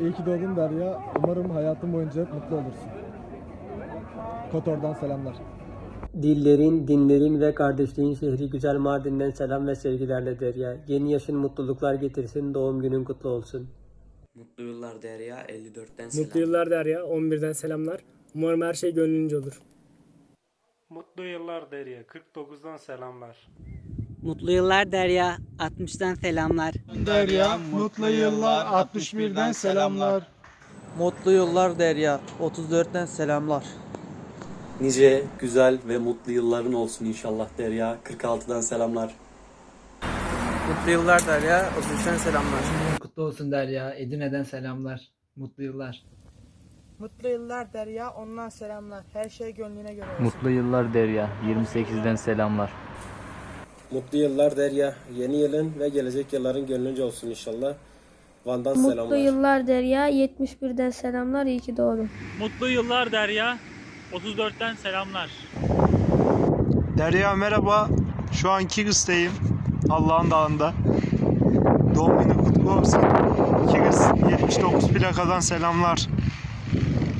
İyi ki doğdun Derya. Umarım hayatın boyunca hep mutlu olursun. Kotor'dan selamlar. Dillerin, dinlerin ve kardeşliğin şehri güzel Mardin'den selam ve sevgilerle Derya. Yeni yaşın mutluluklar getirsin, doğum günün kutlu olsun. Mutlu yıllar Derya 54'ten selam. Mutlu yıllar Derya. 11'den selamlar. Umarım her şey gönlünce olur. Mutlu yıllar Derya. 49'dan selamlar. Mutlu yıllar Derya. 60'tan selamlar. Derya, mutlu yıllar 61'den selamlar. Mutlu yıllar Derya. 34'ten selamlar. Nice güzel ve mutlu yılların olsun inşallah Derya. 46'dan selamlar. Mutlu yıllar Derya. 33'ten selamlar. Kutlu olsun Derya. Edirne'den selamlar. Mutlu yıllar. Mutlu yıllar Derya, ondan selamlar. Her şey gönlüne göre olsun. Mutlu yıllar Derya. 28'den selamlar. Mutlu yıllar Derya. Yeni yılın ve gelecek yılların gönlünce olsun inşallah. Van'dan Mutlu selamlar. yıllar Derya. 71'den selamlar. İyi ki doğdun. Mutlu yıllar Derya. 34'ten selamlar. Derya merhaba. Şu an Kilis'teyim. Allah'ın dağında. Doğum günü kutlu olsun. Kilis 79 plakadan selamlar.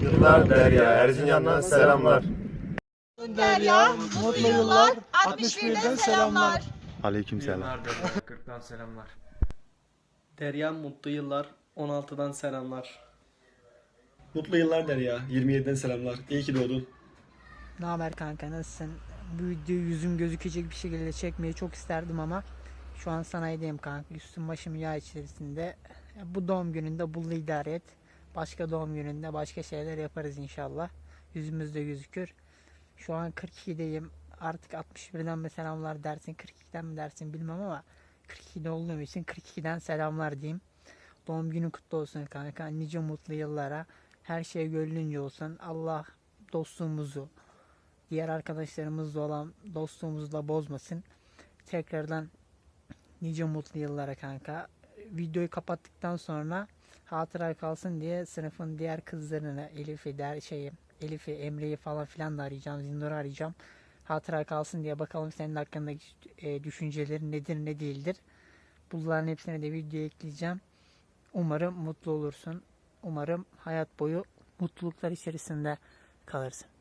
Yıllar Derya. Erzincan'dan selamlar. Derya, mutlu yıllar 61'den selamlar. Aleyküm selam. 40'tan selamlar. Derya mutlu yıllar, 16'dan selamlar. Mutlu yıllar Derya. 27'den selamlar. İyi ki doğdun. Ne haber kanka nasılsın? Bu videoyu yüzüm gözükecek bir şekilde çekmeyi çok isterdim ama şu an sanayideyim kanka. Üstüm başım yağ içerisinde. Bu doğum gününde bullu idare et. Başka doğum gününde başka şeyler yaparız inşallah. Yüzümüz de gözükür. Şu an 42'deyim. Artık 61'den mi selamlar dersin, 42'den mi dersin bilmem ama 42'de olduğum için 42'den selamlar diyeyim. Doğum günün kutlu olsun kanka. Nice mutlu yıllara. Her şey gönlünce olsun. Allah dostluğumuzu, diğer arkadaşlarımızla olan dostluğumuzu da bozmasın. Tekrardan nice mutlu yıllara kanka. Videoyu kapattıktan sonra hatıra kalsın diye sınıfın diğer kızlarını Elif'i, der şeyi, Elif'i, Emre'yi falan filan da arayacağım. Zindor'u arayacağım. Hatıra kalsın diye bakalım senin hakkındaki e, düşüncelerin nedir ne değildir. Bunların hepsini de videoya ekleyeceğim. Umarım mutlu olursun. Umarım hayat boyu mutluluklar içerisinde kalırsın.